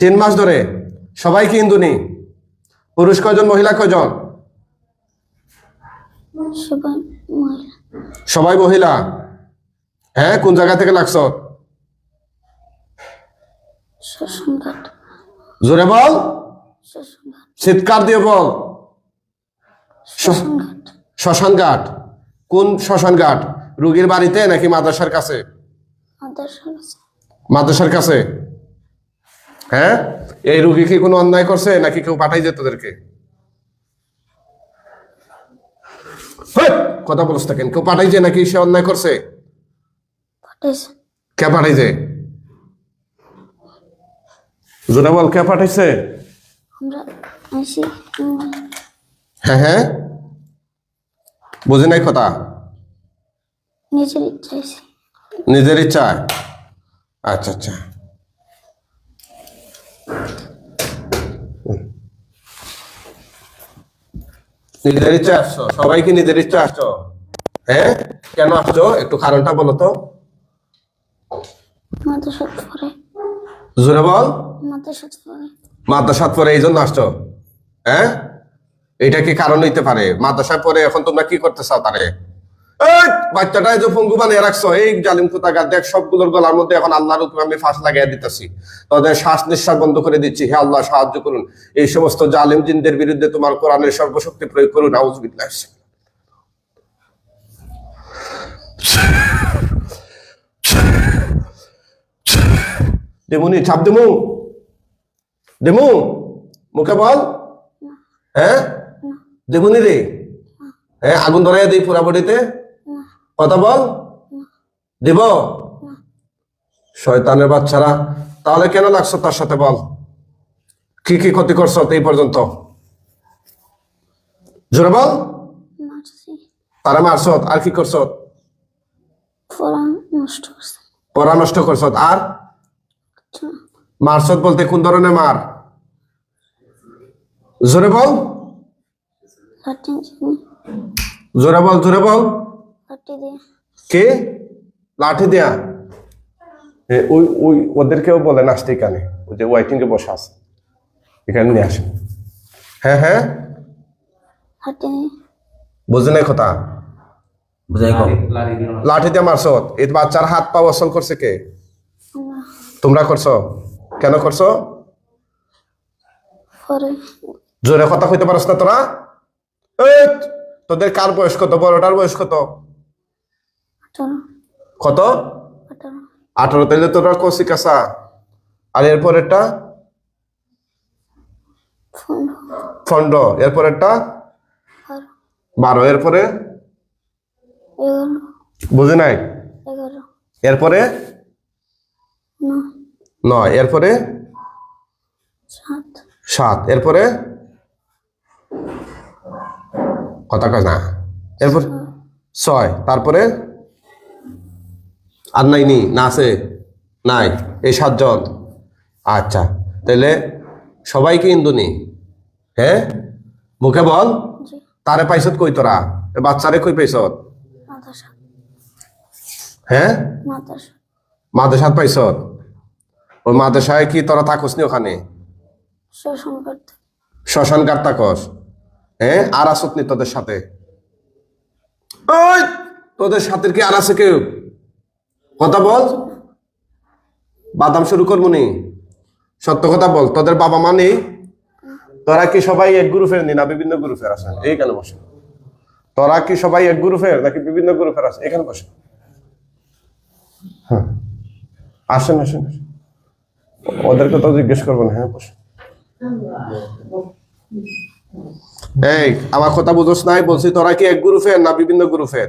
তিন মাস। ধরে? সবাই কি হিন্দুনি পুরুষ কয়জন মহিলা কয়জন? সবাই মহিলা। হ্যাঁ কোন জায়গা থেকে লাগছ? জোরে বল। চিৎকার দিয়ে বল। শ্মশান ঘাট কোন শ্মশান ঘাট রুগীর বাড়িতে নাকি মাদ্রাসার কাছে। মাদ্রাসার কাছে? হ্যাঁ? এই রুগী কি কোনো অন্যায় করছে নাকি কেউ পাঠাই যেত তোদেরকে কথা বলছ থাকেন কেউ পাঠাইছে নাকি সে অন্যায় করছে? কে পাঠাইছে? জোরে বল কে পাঠাইছে? হ্যাঁ হ্যাঁ। বুঝি নাই কথা? নিজের ইচ্ছায়? আচ্ছা আচ্ছা। নিজের ইচ্ছা আসছো? সবাই কি নিজের ইচ্ছা আসছো? হ্যাঁ কেন আসছো? একটু কারণটা বলো তো। জোরে বল। পরে এই জন্য আসছো? হ্যাঁ এটা কি কারণ হইতে পারে? মাদ্রাসায় পরে এখন তোমরা কি করতে চাও তারে বাচ্চাটা যে পঙ্গু বানিয়ে রাখছো, এই জালিম কোথাকার? দেখ, সবগুলোর গলার মধ্যে এখন আল্লাহর উপরে আমি ফাঁস লাগিয়ে দিতেছি। তাদের শ্বাস নিঃশ্বাস বন্ধ করে দিচ্ছি। হে আল্লাহ, সাহায্য করুন। এই সমস্ত জালিম জিনদের বিরুদ্ধে তোমার কোরআনের সর্বশক্তি প্রয়োগ করুন। আউজবিল্লাহ দেমুনি ছাপ দেমু। দেমু, মুখে বল। হ্যাঁ? দেমুনি রে। হ্যাঁ আগুন ধরাই দিই পুরা বডিতে। কথা বল। দিব? শয়তানের বাচ্চারা তাহলে কেন লাগছো তার সাথে বল? কি কি ক্ষতি করছ এই পর্যন্ত? জোরে বল। তারা মারছ আর কি করছ? পড়া নষ্ট করছে। আর? মারছত বলতে কোন ধরনের মার? জোরে বল। জোরে বল জোরে বল। কে? লাঠি দেয়া? ওই ওই ওদেরকেও বলেন আসতে এখানে ওই যে ওয়াইটিং এ বসে আছে। এখানে নিয়ে আসেন। হ্যাঁ হ্যাঁ। বুঝে নাই কথা? লাঠি দিয়ে মারছ। এই বাচ্চার হাত পা অসল করছে কে? তোমরা করছ? কেন করছ? জোরে কথা কইতে পারস না তোরা? এই, তোদের কার বয়স কত? বড়টার বয়স কত? কত? আঠারো। তাইলে তোরা কষি কাসা আর এরপরেরটা? Phone fond এরপরেরটা? বারো। বারো। এরপরে? বুঝি নাই? এরপরে? নয়। এরপরে? সাত। সাত। এরপরে? কথা কয় না। এরপর? ছয়। তারপরে? আর নাই নি? না আছে? নাই। এই সাতজন। আচ্ছা তাহলে সবাইকে ইন্দুনি। হ্যাঁ? মুখে বল। তারে পাইছত কই তোরা? বাচ্চারে কই পাইছত? হ্যাঁ? মাদ্রাসা। মাদ্রাসাত পাইছত? ওই মাদ্রাসায় কি তোরা থাকস নি ওখানে? শ্মশান ঘাট থাকস হ্যাঁ? আর আসত নি তোদের সাথে? ওই! তোদের সাথে কি আর আছে কেউ? কথা বল। বাদাম শুরু করব নি। সত্য কথা বল তোদের বাবা মা নেই? তোরা কি সবাই এক গ্রুপের নি না বিভিন্ন গ্রুপের আছে? এইখানে বসে। তোরা কি সবাই এক গ্রুপের নাকি বিভিন্ন গ্রুপের আছে? এখানে বসে। হ্যাঁ। আসেন আসেন। ওদেরকে তো জিজ্ঞেস করব না হ্যাঁ বসে। এই আমার কথা বুঝোস নাই বলছি তোরা কি এক গ্রুপের না বিভিন্ন গ্রুপের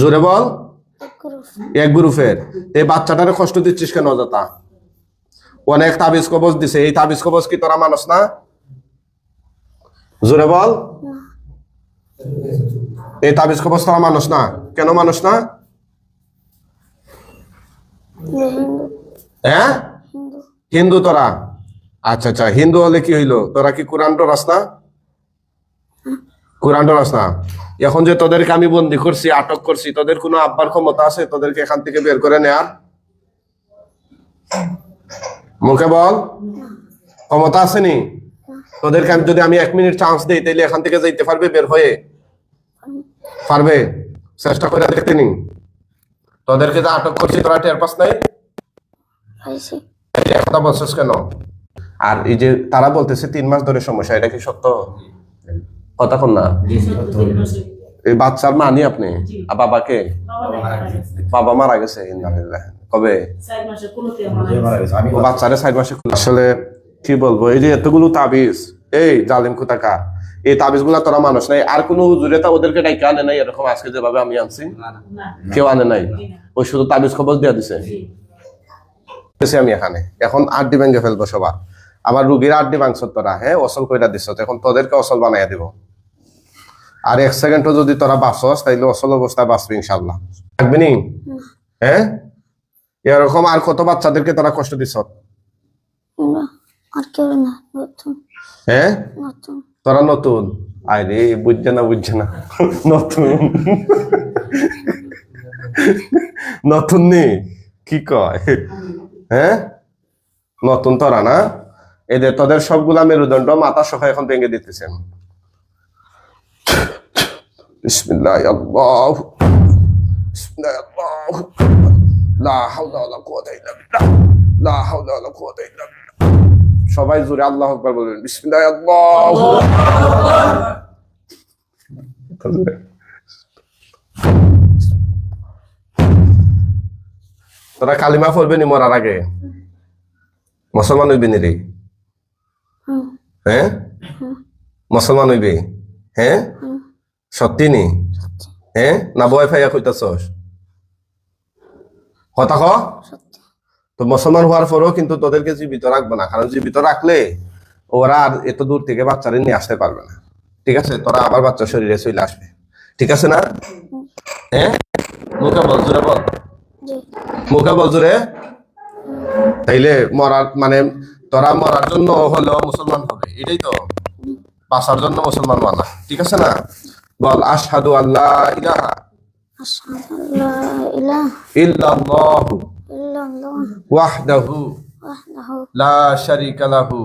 জোরে বল। এক গ্রুপ। গ্রুপের। এই বাচ্চাটারে কষ্ট দিচ্ছিস কেন অযথা? অনেক তাবিজ কবজ দিছে। এই তাবিজ কবজ কি তোরা মানুষ না? জোরে বল। এই তাবিজ কবজ তোরা মানুষ না? কেন মানুষ না? হিন্দু। হ্যাঁ? হিন্দু। তোরা। আচ্ছা আচ্ছা হিন্দু হলে কি হইল? তোরা কি কোরআন ডরাস না? কোরআন ডরাস না? এখন যে তোদেরকে আমি বন্দি করছি আটক করছি তোদের কোনো আব্বার ক্ষমতা আছে? তোদেরকে এখান থেকে বের করে নেয়ার? মুখে বল। ক্ষমতা আসেনি? তোদেরকে আমি যদি আমি এক মিনিট চান্স দিই তাহলে এখান থেকে যাইতে পারবে বের হয়ে? পারবে? চেষ্টা করে দেখতে নি। তোদেরকে যে আটক করছি তোরা টের পাস নাই? কথা বলছিস কেন? আর এই যে তারা বলতেছে তিন মাস ধরে সমস্যা এটা কি সত্য? কথা কন না। এই বাচ্চার মানি আপনি? আর বাবাকে বাবা মারা গেছে। কবে? মাসে আমার বাচ্চারে সাইড মাসে আসলে কি বলব এই যে এতগুলো তাবিজ এই জালিম কুতাকা এই তাবিজগুলা তোরা মানুষ নাই। আর কোনো হুজুরে তা ওদেরকে ডাইকে আনে নাই এরকম আজকে যেভাবে আমি আনছি। না কেউ আনে নাই। ওই শুধু তাবিজ খবর দিয়ে দিছে? আমি এখানে। এখন আড্ডি ভেঙে ফেলব সবার। আবার রুগীর আড্ডি ভাঙছ তোরা হ্যাঁ? অসল কইরা দিছ এখন তোদেরকে অসল বানাইয়া দিব। আর এক সেকেন্ডও যদি তোরা বাঁচস তাইলে অসল অবস্থায় বাঁচবি ইনশাল্লাহ থাকবি নি? হ্যাঁ? এরকম আর কত বাচ্চাদেরকে তোরা কষ্ট দিছ হ্যাঁ? তোরা নতুন? আরে বুঝছে না বুঝছে না। নতুন। নতুন নি? কি কয়? হ্যাঁ? নতুন তোরা না? এদের তোদের সবগুলা মেরুদণ্ড মাথা সহ এখন ভেঙে দিতেছেন। বিসমিল্লাহ আল্লাহ বিসমিল্লাহ আল্লাহ লা হাওলা ওয়ালা কুওয়াতা ইল্লা বিল্লাহ লা হাওলা ওয়ালা কুওয়াতা ইল্লা বিল্লাহ সবাই জোরে আল্লাহ আকবার বলবেন বিসমিল্লাহ আল্লাহ তোরা কালিমা পড়বে নি মরার আগে? মুসলমান হইবি নি রে? হুম হ্যাঁ। মুসলমান হইবি? হ্যাঁ। সত্যি নি? হ্যাঁ না বয় ফাইয়া কইতাছস? কথা ক। তো মুসলমান হওয়ার পরেও কিন্তু তোদেরকে জীবিত রাখব না কারণ জীবিত রাখলে ওরা আর এত দূর থেকে বাচ্চারে নিয়ে আসতে পারবে না। ঠিক আছে? তোরা আবার বাচ্চা শরীরে চলে আসবে। ঠিক আছে না? হ্যাঁ মুখে বল জোরে বল। মুখে বল জোরে। তাইলে মরার মানে তোরা মরার জন্য হলেও মুসলমান হবে এটাই তো। বাঁচার জন্য মুসলমান মানা ঠিক আছে না? বল আশহাদু আল্লাহ ইলাহা ইল্লাল্লাহু ওয়াহদাহু লা শারীকা লাহু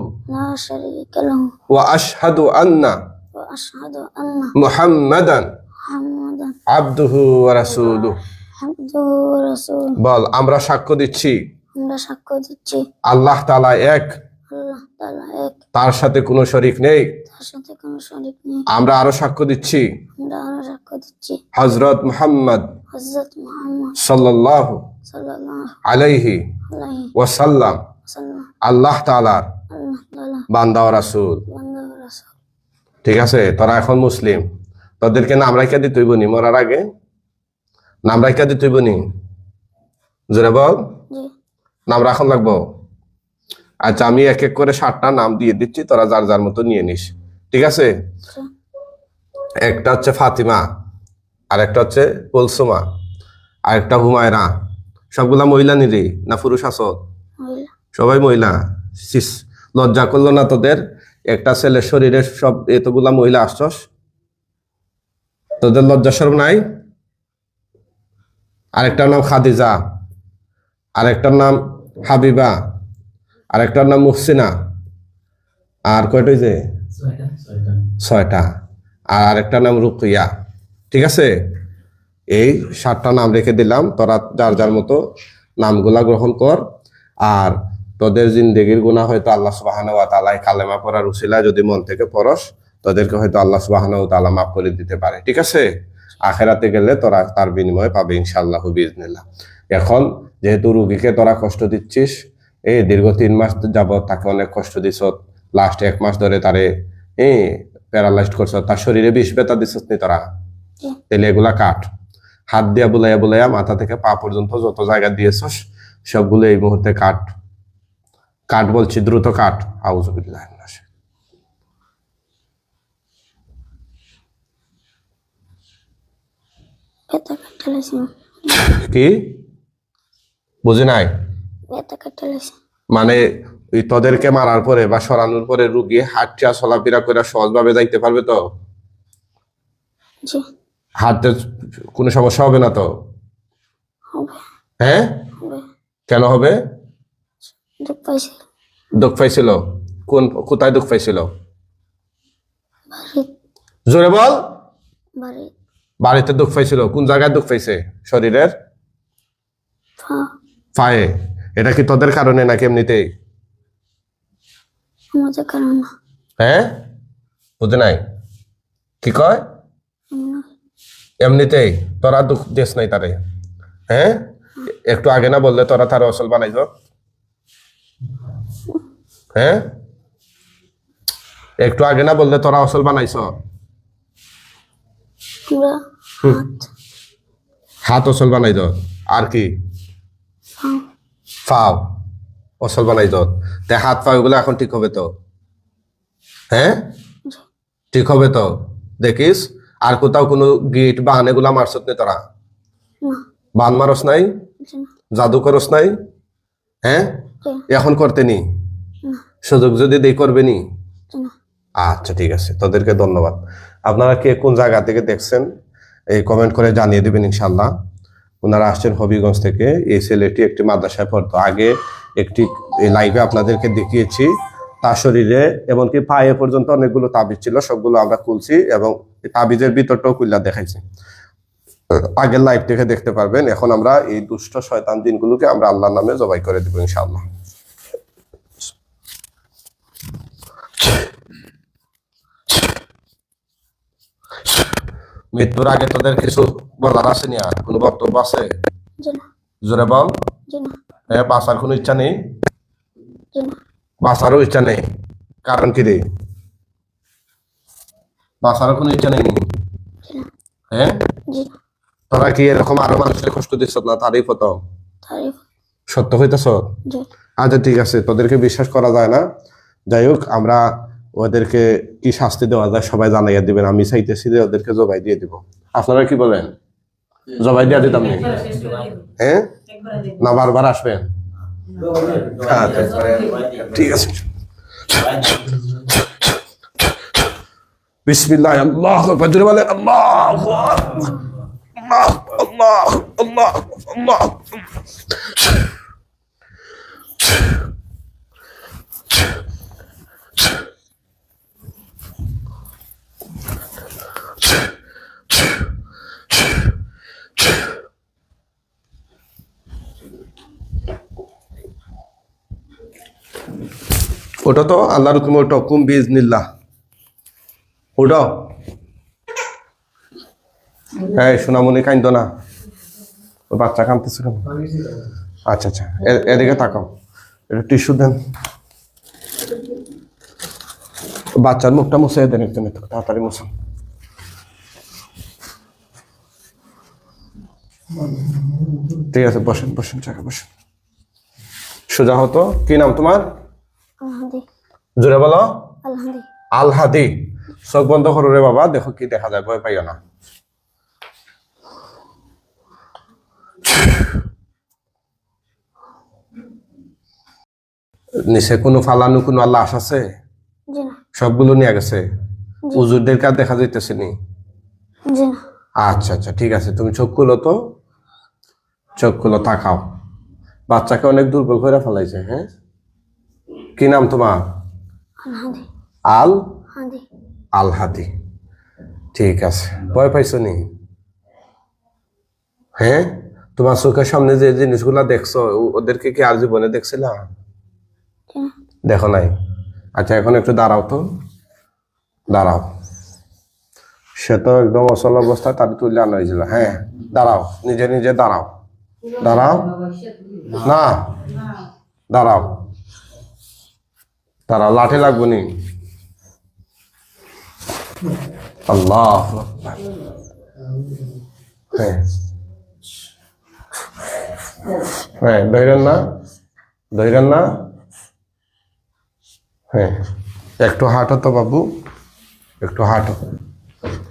ওয়া আশহাদু আন্না ওয়া আশহাদু আন্না মুহাম্মাদান মুহাম্মাদান আবদুহু ওয়া রাসূলুহু আবদুহু ওয়া রাসূলুহু। বল আমরা সাক্ষ্য দিচ্ছি। আমরা সাক্ষ্য দিচ্ছি। আল্লাহ তাআলা এক আল্লাহ এক। তার সাথে কোনো শরীক নেই? তার সাথে কোনো শরীক নেই। আমরা আরও সাক্ষ্য দিচ্ছি। আমরা আরও সাক্ষ্য দিচ্ছি। হযরত মুহাম্মদ হযরত মুহাম্মদ সাল্লাল্লাহু সাল্লাল্লাহু আলাইহি আলাইহি ওয়াসাল্লাম। আল্লাহ তাআলার আল্লাহ তাআলা বান্দা ও রাসূল। বান্দা ও রাসূল। ঠিক আছে? তোরা এখন মুসলিম। তোদেরকে নাম রাখিয়া দিতে হইব নি মরার আগে? নাম রাখিয়া দিতে হইব নি? জোরে বল। নাম রাখন লাগবো? আচ্ছা আমি এক এক করে সাতটা নাম দিয়ে দিচ্ছি তোরা যার যার মতো নিয়ে নিস। ঠিক আছে? একটা হচ্ছে ফাতিমা আর একটা হচ্ছে কুলসুমা আর একটা হুমায়রা। সবগুলা মহিলা নিরি না পুরুষ আসত সবাই মহিলা? সিস লজ্জা করল না তোদের? একটা ছেলের শরীরে সব এতগুলা মহিলা আসছস? তোদের লজ্জা সরম নাই? আরেকটার নাম খাদিজা আরেকটার নাম হাবিবা আরেকটার নাম মুহসিনা। আর কয়টা যে ছয়টা। আর আরেকটার নাম রুকিয়া। ঠিক আছে? এই সাতটা নাম রেখে দিলাম। তোরা যার যার মতো নামগুলা গ্রহণ কর। আর তোদের জিন্দেগির গুণা হয়তো আল্লাহ সুবাহান ওয়া তাআলাই কালেমা পড়ার উসিলা যদি মন থেকে পড়স তোদেরকে হয়তো আল্লাহ সুবাহান ওয়া তাআলা মাফ করে দিতে পারে। ঠিক আছে? আখেরাতে গেলে তোরা তার বিনিময়ে পাবে ইনশাআল্লাহ বিজনিল্লাহ এখন যেহেতু রুগীকে তোরা কষ্ট দিচ্ছিস এই দীর্ঘ তিন মাস যাবত তাকে অনেক কষ্ট দিছ লাস্ট এক মাস ধরে তারে এ প্যারালাইজড করছ তার শরীরে বিষ বেতা দিছিস নি তোরা। তাহলে এগুলা কাট। হাত দিয়া বুলাইয়া বুলাইয়া মাথা থেকে পা পর্যন্ত যত জায়গা দিয়েছস সবগুলো এই মুহূর্তে কাট। কাট বলছি দ্রুত কাট। আউজুবিল্লাহ কি? বুঝি নাই? মানে তোদেরকে মারার পরে বা সরানোর পরে রুগী হাঁটটা চলাফেরা করে সহজভাবে যাইতে পারবে তো? হাঁটতে কোনো সমস্যা হবে না তো? হ্যাঁ? কেন হবে? দুঃখ পাইছে। পাইছিল? কোন কোথায় দুঃখ পাইছিল? জোরে বল। বাড়িতে। দুঃখ পাইছিল? কোন জায়গায় দুঃখ পাইছে? শরীরের? পায়ে? এটা কি তোদের কারণে নাকি এমনিতেই? আমাদের কারণ। হ্যাঁ? বুঝে নাই? কি কয়? এমনি এমনিতেই। তোরা দুঃখ দেশ নাই তারে। হ্যাঁ? একটু আগে না বললে তোরা তার অসল বানাইছ হ্যাঁ? একটু আগে না বললে তোরা অসল বানাইছ? হাত। অসল বানাইছ আর কি? ফাও অসল বানাইছ তে হাত পা ওগুলো এখন ঠিক হবে তো? হ্যাঁ? ঠিক হবে তো? দেখিস আর কোথাও কোনো গিট বাহান এগুলা মারছত নি তোরা? বান মারস নাই? জাদু করস নাই? হ্যাঁ? এখন করতে নি? সুযোগ যদি দেই করবে নি? আচ্ছা ঠিক আছে। তোদেরকে ধন্যবাদ। আপনারা কে কোন জায়গা থেকে দেখছেন এই কমেন্ট করে জানিয়ে দেবেন ইনশাল্লাহ ওনারা আসছেন হবিগঞ্জ থেকে। এই ছেলেটি একটি মাদ্রাসায় পড়তো। আগে একটি লাইভে আপনাদেরকে দেখিয়েছি তার শরীরে, এমনকি পায়ে পর্যন্ত অনেকগুলো তাবিজ ছিল, সবগুলো আমরা খুলছি এবং তাবিজের ভিতরটাও কুল্লা দেখাইছি। আগের লাইভ থেকে দেখতে পারবেন। এখন আমরা এই দুষ্ট শয়তান দিনগুলোকে আমরা আল্লাহর নামে জবাই করে দেবো ইনশাআল্লাহ। মৃত্যুর আগে তোদের কিছু বলার আছে নি আর? কোনো বক্তব্য আছে? জোরে বল। হ্যাঁ বাঁচার কোনো ইচ্ছা নেই? বাঁচারও ইচ্ছা নেই। কারণ কি রে? বাঁচারও কোনো ইচ্ছা নেই? হ্যাঁ তোরা কি এরকম আরও মানুষের কষ্ট দিচ্ছ না তারই প্রথম? সত্য হইতেছ? আচ্ছা ঠিক আছে। তোদেরকে বিশ্বাস করা যায় না। যাই হোক আমরা ওদেরকে কি শাস্তি দেওয়া যায় সবাই জানাইয়া দিবেন আমি চাইতেছি যে ওদেরকে জবাই দিয়ে দিব। আপনারা কি বলেন? জবাই দিয়ে দিতাম নি হ্যাঁ? না বারবার আসবেন আচ্ছা ঠিক আছে। বিসমিল্লাহ আল্লাহ বলে আল্লাহ আল্লাহ আল্লাহ আল্লাহ আল্লাহ ওটা তো আল্লাহর হুকুমে ওটা হুকুম বিজ নিল্লাহ ওটা হ্যাঁ সোনামণি কাইন্দ না। ও বাচ্চা কাঁদতেছে কেন আচ্ছা আচ্ছা। এদিকে তাকাও। এটা টিস্যু দেন। বাচ্চার মুখটা মুছে দেন একটু তাড়াতাড়ি মুছান ঠিক আছে, বসেন বসেন জায়গা বসেন। সোজা হতো। কি নাম তোমার? জোরে বলো? আলহাদি। চোখ বন্ধ করো রে বাবা দেখো কি দেখা যায় ভয় পাইও না। নিচে কোনো ফালানো কোনো লাশ আছে? সবগুলো নিয়ে গেছে? উজুরদের কাজ দেখা যাইতেছে নি। আচ্ছা আচ্ছা ঠিক আছে তুমি চোখ খুলো তো। চোখ খুলো তাকাও। বাচ্চাকে অনেক দুর্বল করে ফেলাইছে হ্যাঁ? কি নাম তোমার? আলহাদি আল? হাদি। ঠিক আছে। ভয় পাইছো নি? হ্যাঁ? তোমার চোখের সামনে যে জিনিসগুলা দেখছ ওদেরকে কি আর জীবনে দেখছিলা? দেখো নাই? আচ্ছা এখন একটু দাঁড়াও তো। দাঁড়াও। সে তো একদম অচল অবস্থায় তার তুলে আনা হয়েছিল। হ্যাঁ দাঁড়াও। নিজে নিজে দাঁড়াও। দাঁড়াও। না দাঁড়াও। দাঁড়াও লাঠি লাগবো নি। আল্লাহ। হ্যাঁ। হ্যাঁ না না। হ্যাঁ একটু হাঁটো তো বাবু, একটু হাঁটো।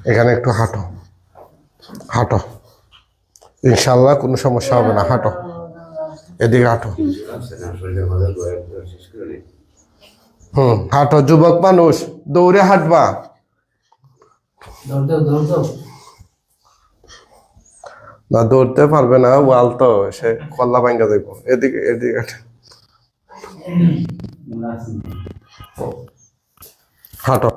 এখানে একটু হাঁটো। হাঁটো। ইনশাল্লাহ কোনো সমস্যা হবে না, হাঁটো। এদিকে হাঁটো। হুম। হাঁটো যুবক মানুষ দৌড়ে হাঁটবা। না দৌড়তে পারবে না ওয়াল তো সে কল্লা ভাঙ্গা দেবো এদিকে এদিকে। হাঁটো।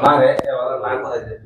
হাঁটো